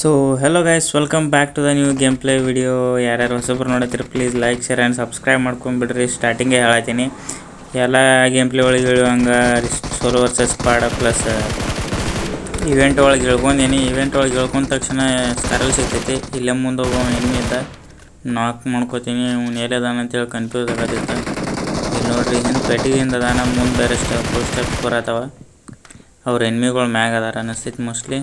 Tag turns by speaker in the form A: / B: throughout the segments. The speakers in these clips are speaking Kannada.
A: so hello guys welcome back to the new game play video ಯಾರ್ಯಾರು ಹೊಸಬ್ರು ನೋಡತ್ತೀರಿ please like share and subscribe ಮಾಡ್ಕೊಂಬಿಡ್ರಿ ಸ್ಟಾರ್ಟಿಂಗೇ ಹೇಳತ್ತೀನಿ ಎಲ್ಲ ಗೇಮ್ ಪ್ಲೇ ಒಳಗೆ ಹೇಳುವಂಗೆ ಸೋಲೋ ವರ್ಸಸ್ ಪಾಡ ಪ್ಲಸ್ ಇವೆಂಟ್ uh, ಒಳಗೆ ಹೇಳ್ಕೊಂಡೇನಿ ಇವೆಂಟ್ ಒಳಗೆ ಹೇಳ್ಕೊಂಡ ತಕ್ಷಣ ಸ್ಪೈರಲ್ ಸಿಗ್ತೈತಿ ಇಲ್ಲೇ ಮುಂದೆ ಹೋಗೋ ಎಮ್ಮೆ ಇದ್ದ ನಾಕ್ ಮಾಡ್ಕೋತೀನಿ ಅವ್ನು ಏರಿಯಾದಾನ ಅಂತೇಳಿ ಕನ್ಫ್ಯೂಸ್ ಆಗತ್ತಿತ್ತು ಇಲ್ಲಿ ನೋಡ್ರಿ ಹಿಂದೆ ಪೆಟ್ಟಿಗೆಯಿಂದ ಅದಾನ ಮುಂದೆ ಬೇರೆ ಸ್ಟೆಪ್ ಸ್ಟೆಪ್ ಬರತ್ತವ ಅವ್ರ ಎನ್ಮಿಗಳು ಮ್ಯಾಗ ಅದಾರ ಅನ್ನಿಸ್ತೈತಿ ಮೋಸ್ಟ್ಲಿ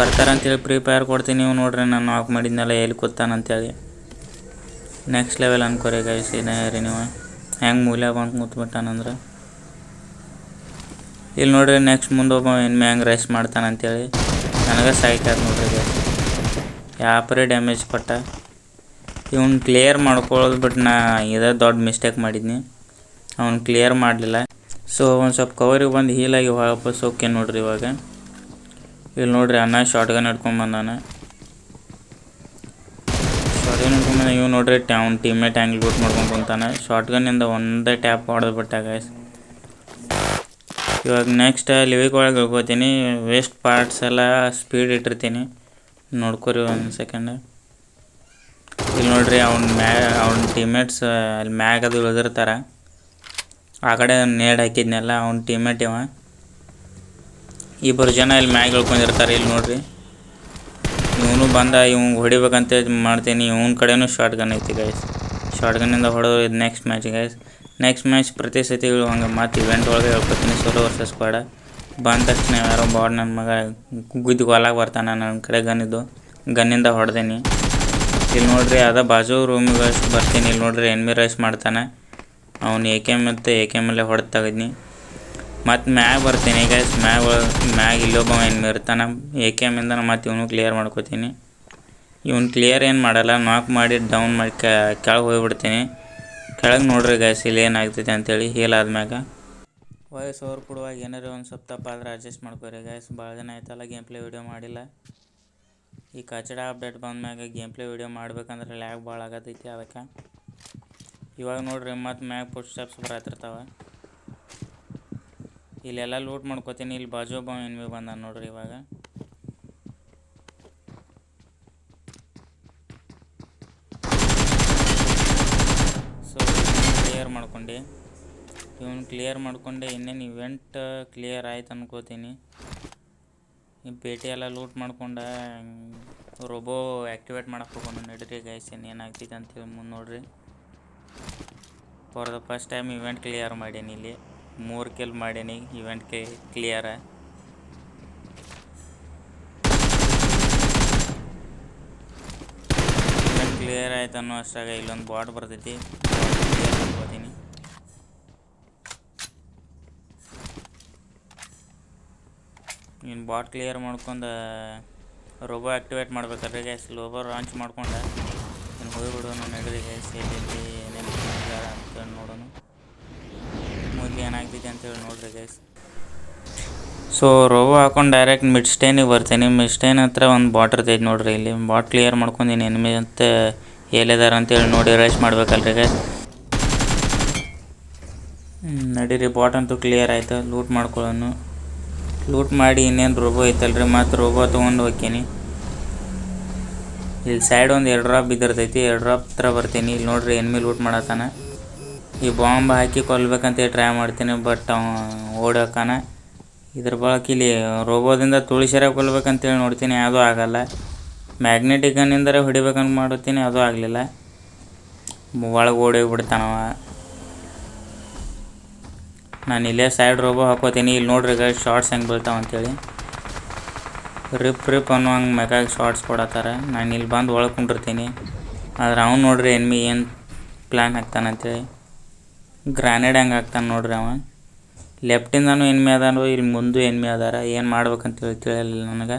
A: ಬರ್ತಾರಂತೇಳಿ ಫ್ರೀ ಫೈರ್ ಕೊಡ್ತೀನಿ ನೀವು ನೋಡ್ರಿ ನಾನು ನಾಕ್ ಮಾಡಿದ್ನಲ್ಲ ಎಲ್ಲಿ ಕೂತಾನ ಹೇಳಿ ನೆಕ್ಸ್ಟ್ ಲೆವೆಲ್ ಅನ್ಕೋರಿ ಗೈಸ್ ಏನೇ ರೀ ನೀವು ಹೆಂಗೆ ಮೂಲ ಬಂದು ಕೂತ್ಬಿಟ್ಟಾನಂದ್ರೆ ಇಲ್ಲಿ ನೋಡ್ರಿ ನೆಕ್ಸ್ಟ್ ಮುಂದೆ ಒಬ್ಬ ಇನ್ಮೆ ಹೆಂಗೆ ರೆಸ್ಟ್ ಮಾಡ್ತಾನಂತೇಳಿ ನನಗೆ ಸಾಯ್ತದ ನೋಡ್ರಿ ಗೈಸ್ ಯಾಪ್ರಿ ಡ್ಯಾಮೇಜ್ ಕೊಟ್ಟ ಇವನು ಕ್ಲಿಯರ್ ಮಾಡ್ಕೊಳ್ಳೋದು ಬಿಟ್ಟು ನಾ ಇದೇ ದೊಡ್ಡ ಮಿಸ್ಟೇಕ್ ಮಾಡಿದ್ನಿ ಅವ್ನು ಕ್ಲಿಯರ್ ಮಾಡಲಿಲ್ಲ ಸೊ ಒಂದು ಸ್ವಲ್ಪ ಕವರಿಗೆ ಬಂದು ಹೀಲಾಗಿ ವಾಪಸ್ ಓಕೆ ನೋಡ್ರಿ ಇವಾಗ ಇಲ್ಲಿ ನೋಡ್ರಿ ಅನ್ನ ಶಾರ್ಟ್ ಗನ್ ಹಿಡ್ಕೊಂಡು ಬಂದಾನೆ ಶಾರ್ಟ್ ಗನ್ ಹಿಡ್ಕೊಂಡು ಬಂದ ಇವ್ ನೋಡ್ರಿ ಅವ್ನ ಟೀಮ್ಮೇಟ್ ಆ್ಯಂಗಲ್ ಬೂಟ್ ಮಾಡ್ಕೊಂಡು ಕುಂತಾನೆ ಶಾರ್ಟ್ ಗನ್ನಿಂದ ಒಂದೇ ಟ್ಯಾಪ್ ಹೊಡೆದು ಬಿಟ್ಟ ಗೈಸ್ ಇವಾಗ ನೆಕ್ಸ್ಟ್ ಲಿವಿಕ್ ಒಳಗೆ ಹೇಳ್ಕೊತೀನಿ ವೇಸ್ಟ್ ಪಾರ್ಟ್ಸ್ ಎಲ್ಲ ಸ್ಪೀಡ್ ಇಟ್ಟಿರ್ತೀನಿ ನೋಡ್ಕೊರಿ ಒಂದು ಸೆಕೆಂಡ್ ಇಲ್ಲಿ ನೋಡ್ರಿ ಅವ್ನ ಮ್ಯಾ ಅವ್ನ ಟೀಮೇಟ್ಸ್ ಅಲ್ಲಿ ಮ್ಯಾಗ ಅದು ಇಳಿದಿರ್ತಾರೆ ಆ ಕಡೆ ನೇಡ್ ಹಾಕಿದ್ನೆಲ್ಲ ಅವ್ನ ಟೀಮೇಟ್ ಇವ ಇಬ್ಬರು ಜನ ಇಲ್ಲಿ ಮ್ಯಾಗ್ ಇಳ್ಕೊಂಡಿರ್ತಾರೆ ಇಲ್ಲಿ ನೋಡ್ರಿ ಇವನು ಬಂದ ಇವನ್ ಹೊಡಿಬೇಕಂತ ಮಾಡ್ತೀನಿ ಇವನ ಕಡೆನೂ ಶಾರ್ಟ್ ಗನ್ ಐತಿ ಗೈಸ್ ಶಾರ್ಟ್ ಗನ್ನಿಂದ ಹೊಡೆದು ಇದು next match guys next match ಪ್ರತಿ ಸತಿ ಹಂಗೆ ಮತ್ತು ಇವೆಂಟ್ ಒಳಗೆ ಹೇಳ್ಕೊತೀನಿ ಸೋಲೋ ವರ್ಸಸ್ ಸ್ಕ್ವಾಡ ಬಂದ ತಕ್ಷಣ ಯಾರೋ ಬಾಡ್ ನನ್ನ ಮಗ ಗುದ್ದು ಗೋಲಾಗಿ ಬರ್ತಾನೆ ನನ್ನ ಕಡೆ ಗನ್ನಿದ್ದು ಗನ್ನಿಂದ ಹೊಡೆದೇನಿ ಇಲ್ಲಿ ನೋಡ್ರಿ ಅದ ಬಾಜು ರೂಮಿಗೆ ಬರ್ತೀನಿ ಇಲ್ಲಿ ನೋಡ್ರಿ ಎನ್ಮಿ ರೈಸ್ ಮಾಡ್ತಾನೆ ಅವ್ನು ಎ ಕೆ ಎಮ್ ಮತ್ತು ಎ ಕೆ ಅಲ್ಲೇ ಹೊಡೆದು ತೆಗೆದ್ನಿ ಮತ್ತು ಮ್ಯಾಗ ಬರ್ತೀನಿ ಗೈಸ್ ಮ್ಯಾಗ ಮ್ಯಾಗ ಇಲ್ಲೊಬ್ಬ ಏನು ಇರ್ತಾನೆ ಎ ಕೆ ಎಮ್ಮಿಂದ ಮತ್ತು ಇವನು ಕ್ಲಿಯರ್ ಮಾಡ್ಕೋತೀನಿ ಇವನು ಕ್ಲಿಯರ್ ಏನು ಮಾಡಲ್ಲ ನಾಕ್ ಮಾಡಿ ಡೌನ್ ಮಾಡಿ ಕೆಳಗೆ ಹೋಗ್ಬಿಡ್ತೀನಿ ಕೆಳಗೆ ನೋಡ್ರಿ ಗೈಸ್ ಇಲ್ಲಿ ಏನಾಗ್ತೈತೆ ಅಂತೇಳಿ ಹೀಲ್ ಆದ್ಮ್ಯಾಗ ವಾಯ್ಸ್ ಓವರ್ ಕೊಡುವಾಗ ಏನಾರೂ ಒಂದು ಸ್ವಲ್ಪ ತಪ್ಪಾದ್ರೆ ಅಡ್ಜಸ್ಟ್ ಮಾಡ್ಕೋರಿ ಗೈಸ್ ಭಾಳ ದಿನ ಆಯ್ತಲ್ಲ ಗೇಮ್ ಪ್ಲೇ ವೀಡಿಯೋ ಮಾಡಿಲ್ಲ ಈ ಕಚಡ ಅಪ್ಡೇಟ್ ಬಂದ್ಮ್ಯಾಗ ಗೇಮ್ ಪ್ಲೇ ವೀಡಿಯೋ ಮಾಡ್ಬೇಕಂದ್ರೆ ಲ್ಯಾಗ್ ಭಾಳ ಆಗತ್ತೈತಿ ಅದಕ್ಕೆ ಇವಾಗ ನೋಡ್ರಿ ಮತ್ತು ಮ್ಯಾಗ ಫುಟ್ ಸ್ಟೆಪ್ಸ್ ಬರತ್ತಿರ್ತಾವೆ ಇಲ್ಲೆಲ್ಲ ಲೂಟ್ ಮಾಡ್ಕೋತೀನಿ ಇಲ್ಲಿ ಬಾಜು ಒಬ್ಬ ಎನ್ ಬಿ ಬಂದ ನೋಡ್ರಿ ಇವಾಗ ಸೊ ಕ್ಲಿಯರ್ ಮಾಡ್ಕೊಂಡು ಇವನು ಕ್ಲಿಯರ್ ಮಾಡ್ಕೊಂಡೆ ಇನ್ನೇನು ಇವೆಂಟ್ ಕ್ಲಿಯರ್ ಆಯ್ತು ಅನ್ಕೋತೀನಿ ಈ ಪೇಟೆ ಎಲ್ಲ ಲೂಟ್ ಮಾಡ್ಕೊಂಡು ರೊಬೋ ಆ್ಯಕ್ಟಿವೇಟ್ ಮಾಡಕ್ಕೆ ಹೋಗೋಣ ನಡೀರಿ ಗೈಸ್ ಏನಾಗ್ತೈತೆ ಅಂತೇಳಿ ಮುಂದೆ ನೋಡ್ರಿ for the first time event clear ಮಾಡೀನಿ ಇಲ್ಲಿ ಮೂರು ಕಿಲ್ ಮಾಡೀನಿ ಇವೆಂಟ್ಗೆ ಕ್ಲಿಯರ ಇವೆಂಟ್ ಕ್ಲಿಯರ್ ಆಯ್ತು ಅನ್ನೋ ಅಷ್ಟಾಗ ಇಲ್ಲೊಂದು ಬಾಟ್ ಬರ್ತೈತಿ ಕ್ಲಿಯರ್ ಇನ್ನು ಬಾಟ್ ಕ್ಲಿಯರ್ ಮಾಡ್ಕೊಂಡ ರೋಬೋ ಆಕ್ಟಿವೇಟ್ ಮಾಡ್ಬೇಕಾದ್ರೆ ಗ್ಯಾಸ್ ಲೋಬೋ ಲಾಂಚ್ ಮಾಡ್ಕೊಂಡೆ ಇನ್ನು ಹೋಗಿ ಬಿಡೋಣ ನಡೀರಿ ಗ್ಯಾಸ್ ಏನೇನು ಅಂತ ನೋಡೋಣ ಏನಾಗ್ತಿದೆ ಅಂತ ಅಂತೇಳಿ ನೋಡ್ರಿ ಗೈಸ್ ಸೊ ರೋವ್ ಹಾಕೊಂಡು ಡೈರೆಕ್ಟ್ ಮಿಡ್ ಸ್ಟೇನಿಗೆ ಬರ್ತೀನಿ ಮಿಡ್ ಸ್ಟೇನ್ ಹತ್ರ ಒಂದು ಬಾಟ್ ಇರ್ತೈತೆ ನೋಡ್ರಿ ಇಲ್ಲಿ ಬಾಟ್ ಕ್ಲಿಯರ್ ಮಾಡ್ಕೊಂಡಿನಿ ಎನಿಮಿ ಅಂತ ಎಲ್ಲಿದ್ದಾರೆ ಅಂತೇಳಿ ನೋಡಿ ರೈಸ್ ಮಾಡ್ಬೇಕಲ್ರಿ ಗೈಸ್ ನಡೀರಿ ಬಾಟ್ ಅಂತೂ ಕ್ಲಿಯರ್ ಆಯಿತು ಲೂಟ್ ಮಾಡ್ಕೊಳ್ಳೋನು ಲೂಟ್ ಮಾಡಿ ಇನ್ನೇನು ರೋಬೋ ಐತಲ್ರಿ ಮತ್ತು ರೋಬೋ ತೊಗೊಂಡು ಹೋಗ್ತೀನಿ ಇಲ್ಲಿ ಸೈಡ್ ಒಂದು ಎರಡು ಡ್ರಾಪ್ ಬಿದ್ದಿರ್ತೈತಿ ಎರಡು ಡ್ರಾಪ್ ಹತ್ರ ಬರ್ತೀನಿ ಇಲ್ಲಿ ನೋಡ್ರಿ ಎನ್ಮಿ ಲೂಟ್ ಮಾಡತ್ತಾನೆ ಈ ಬಾಂಬ್ ಹಾಕಿ ಕೊಲ್ಬೇಕಂತೇಳಿ ಟ್ರೈ ಮಾಡ್ತೀನಿ ಬಟ್ ಅವ ಓಡೋಕಾನ ಇದ್ರ ಬಳಕ ಇಲ್ಲಿ ರೋಬೋದಿಂದ ಕೊಲ್ಬೇಕಂತ ಕೊಲ್ಬೇಕಂತೇಳಿ ನೋಡ್ತೀನಿ ಅದು ಆಗಲ್ಲ ಮ್ಯಾಗ್ನೆಟಿಕ್ ಗನ್ನಿಂದರೆ ಹೊಡಿಬೇಕಂತ ಮಾಡುತ್ತೀನಿ ಅದು ಆಗಲಿಲ್ಲ ಒಳಗೆ ಓಡೋಗ್ಬಿಡ್ತಾನವ ನಾನು ಇಲ್ಲೇ ಸೈಡ್ ರೋಬೋ ಹಾಕೋತೀನಿ ಇಲ್ಲಿ ನೋಡ್ರಿ ಈಗ ಶಾರ್ಟ್ಸ್ ಹೆಂಗೆ ಬೀಳ್ತಾವ ಅಂತೇಳಿ ರಿಪ್ ರಿಪ್ ಅನ್ನೋ ಹಂಗೆ ಮೆಕಾಗಿ ಶಾರ್ಟ್ಸ್ ಕೊಡತ್ತಾರೆ ನಾನು ಇಲ್ಲಿ ಬಂದು ಒಳಗೆ ಕುಂಡಿರ್ತೀನಿ ಆದ್ರೆ ಅವ್ನು ನೋಡ್ರಿ ಎನ್ಮಿ ಏನು ಪ್ಲ್ಯಾನ್ ಹಾಕ್ತಾನಂತೇಳಿ ಗ್ರಾನೇಡ್ ಹೆಂಗೆ ಹಾಕ್ತಾನೆ ನೋಡ್ರಿ ಅವ ಲೆಫ್ಟಿಂದನು ಎನ್ಮಿ ಅದಾನು ಇಲ್ಲಿ ಮುಂದೆ ಎನ್ಮಿ ಅದಾರ ಏನು ಮಾಡ್ಬೇಕಂತ ಹೇಳಿ ತಿಳಿಯಲಿಲ್ಲ ನನಗೆ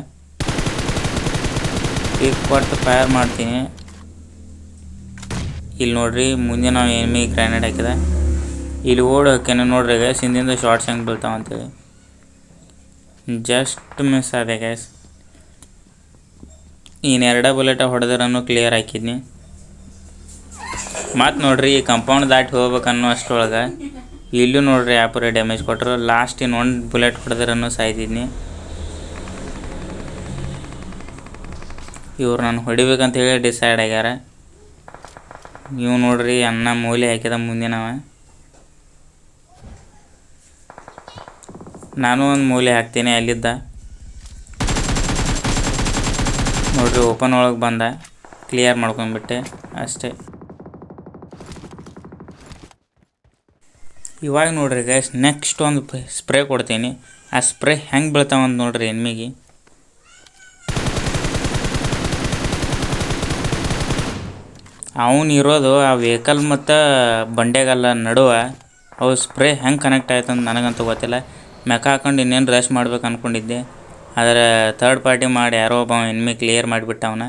A: ಈಗ ಕೊಟ್ಟು ಫೈರ್ ಮಾಡ್ತೀನಿ ಇಲ್ಲಿ ನೋಡ್ರಿ ಮುಂದೆ ನಾವು ಎನ್ಮಿ ಗ್ರಾನೇಡ್ ಹಾಕಿದ ಇಲ್ಲಿ ಓಡೋಕೇನೆ ನೋಡ್ರಿ ಗ್ಯಾಸ್ ಹಿಂದಿಂದ ಶಾರ್ಟ್ಸ್ ಹೆಂಗೆ ಬೀಳ್ತಾವಂತೇಳಿ ಜಸ್ಟ್ ಮಿಸ್ ಆದ ಗ್ಯಾಸ್ ಇನ್ನೆರಡ ಬುಲೆಟ್ ಬುಲೆಟ ಹೊಡೆದ್ರೂ ಕ್ಲಿಯರ್ ಹಾಕಿದ್ನಿ ಮತ್ತು ನೋಡ್ರಿ ಕಂಪೌಂಡ್ ದಾಟಿ ಹೋಗ್ಬೇಕು ಅನ್ನೋ ಇಲ್ಲೂ ನೋಡ್ರಿ ಯಾಪುರ ಡ್ಯಾಮೇಜ್ ಕೊಟ್ಟರು ಲಾಸ್ಟ್ ಇನ್ನು ಒಂದು ಬುಲೆಟ್ ಹೊಡೆದ್ರೂ ಸಾಯ್ತಿದ್ನಿ ಇವ್ರು ನಾನು ಹೊಡಿಬೇಕಂತ ಹೇಳಿ ಡಿಸೈಡ್ ಆಗ್ಯಾರ ನೀವು ನೋಡ್ರಿ ಅನ್ನ ಮೂಲೆ ಹಾಕಿದ ಮುಂದಿನವ ನಾನು ಒಂದು ಮೂಲೆ ಹಾಕ್ತೀನಿ ಅಲ್ಲಿದ್ದ ನೋಡ್ರಿ ಓಪನ್ ಒಳಗೆ ಬಂದ ಕ್ಲಿಯರ್ ಮಾಡ್ಕೊಂಡ್ಬಿಟ್ಟೆ ಅಷ್ಟೇ ಇವಾಗ ನೋಡ್ರಿ ಗೈಸ್ ನೆಕ್ಸ್ಟ್ ಒಂದು ಸ್ಪ್ರೇ ಕೊಡ್ತೀನಿ ಆ ಸ್ಪ್ರೇ ಹೆಂಗೆ ಬೀಳ್ತಾವಂತ ನೋಡ್ರಿ ಎಮ್ಮಿಗೆ ಅವನು ಇರೋದು ಆ ವೆಹಿಕಲ್ ಮತ್ತು ಬಂಡೆಗಲ್ಲ ನಡುವೆ ಅವು ಸ್ಪ್ರೇ ಹೆಂಗೆ ಕನೆಕ್ಟ್ ಆಯ್ತು ಅಂತ ನನಗಂತೂ ಗೊತ್ತಿಲ್ಲ ಮೆಕ್ಕ ಹಾಕೊಂಡು ಇನ್ನೇನು ರಶ್ ಮಾಡ್ಬೇಕು ಅಂದ್ಕೊಂಡಿದ್ದೆ ಆದರೆ ಥರ್ಡ್ ಪಾರ್ಟಿ ಮಾಡಿ ಯಾರೋ ಒಬ್ಬ ಎನ್ಮಿ ಕ್ಲಿಯರ್ ಮಾಡಿಬಿಟ್ಟವನ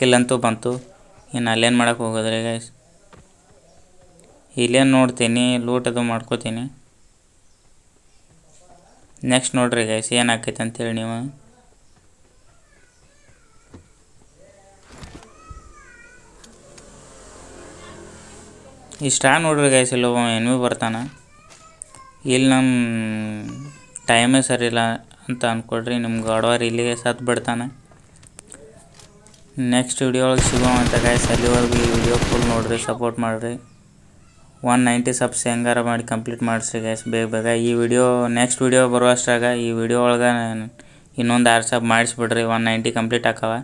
A: ಕಿಲ್ಲಂತೂ ಬಂತು ಇನ್ನು ಅಲ್ಲೇನು ಮಾಡೋಕ್ಕೆ ಹೋಗೋದ್ರಿ ಗೈಸ್ ಇಲ್ಲೇನು ನೋಡ್ತೀನಿ ಲೂಟ್ ಅದು ಮಾಡ್ಕೋತೀನಿ ನೆಕ್ಸ್ಟ್ ನೋಡ್ರಿ ಗೈಸ್ ಏನಾಕೈತೆ ಅಂತೇಳಿ ನೀವು ಇಷ್ಟ ನೋಡ್ರಿ ಗೈಸ್ ಇಲ್ಲಿ ಒಬ್ಬ ಎನ್ವಿ ಬರ್ತಾನೆ ಇಲ್ಲಿ ನಮ್ಮ ಟೈಮೇ ಇಲ್ಲ ಅಂತ ಅಂದ್ಕೊಡ್ರಿ ನಿಮ್ಮ ಗಾಡ್ವಾರ್ ಇಲ್ಲಿಗೆ ಸತ್ತು ಬಿಡ್ತಾನೆ ನೆಕ್ಸ್ಟ್ ವಿಡಿಯೋ ಒಳಗೆ ಅಂತ ಗೈಸ್ ಅಲ್ಲಿವರೆಗೂ ಈ ವಿಡಿಯೋ ಫುಲ್ ನೋಡ್ರಿ ಸಪೋರ್ಟ್ ಮಾಡಿರಿ ಒನ್ ನೈಂಟಿ ಸಬ್ಸ್ ಹೆಂಗಾರ ಮಾಡಿ ಕಂಪ್ಲೀಟ್ ಮಾಡಿಸಿ ಗೈಸ್ ಬೇಗ ಬೇಗ ಈ ವಿಡಿಯೋ ನೆಕ್ಸ್ಟ್ ವಿಡಿಯೋ ಅಷ್ಟ್ರಾಗ ಈ ವಿಡಿಯೋ ಒಳಗೆ ಇನ್ನೊಂದು ಆರು ಸಬ್ ಮಾಡಿಸ್ಬಿಡ್ರಿ ಒನ್ ನೈಂಟಿ ಕಂಪ್ಲೀಟ್ ಹಾಕವ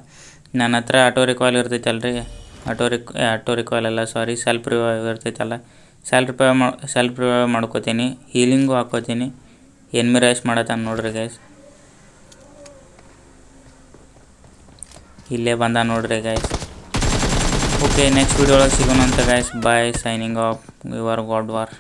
A: ನನ್ನ ಹತ್ರ ಆಟೋ ರಿಕಾಲ್ ಇರ್ತೈತಲ್ರಿ ಆಟೋ ರಿಕ್ ಆಟೋ ರಿಕಾಲ್ ಅಲ್ಲ ಸಾರಿ ಸೆಲ್ಫ್ ರಿವೈವ್ ಇರ್ತೈತಲ್ಲ ಸೆಲ್ಫ್ ರಿವೈವ್ ಮಾಡಿ ಸೆಲ್ಫ್ ರಿವೈವ್ ಮಾಡ್ಕೋತೀನಿ ಹೀಲಿಂಗು ಹಾಕೋತೀನಿ ಎನ್ಮಿ ರೈಸ್ ಮಾಡತ್ತಾನೆ ನೋಡ್ರಿ ಗೈಸ್ ಇಲ್ಲೇ ಬಂದ ನೋಡ್ರಿ ಗೈಸ್ ಓಕೆ ನೆಕ್ಸ್ಟ್ ವಿಡಿಯೋ ಒಳಗೆ ಸಿಗೋಣ ಅಂತ guys bye signing off your god war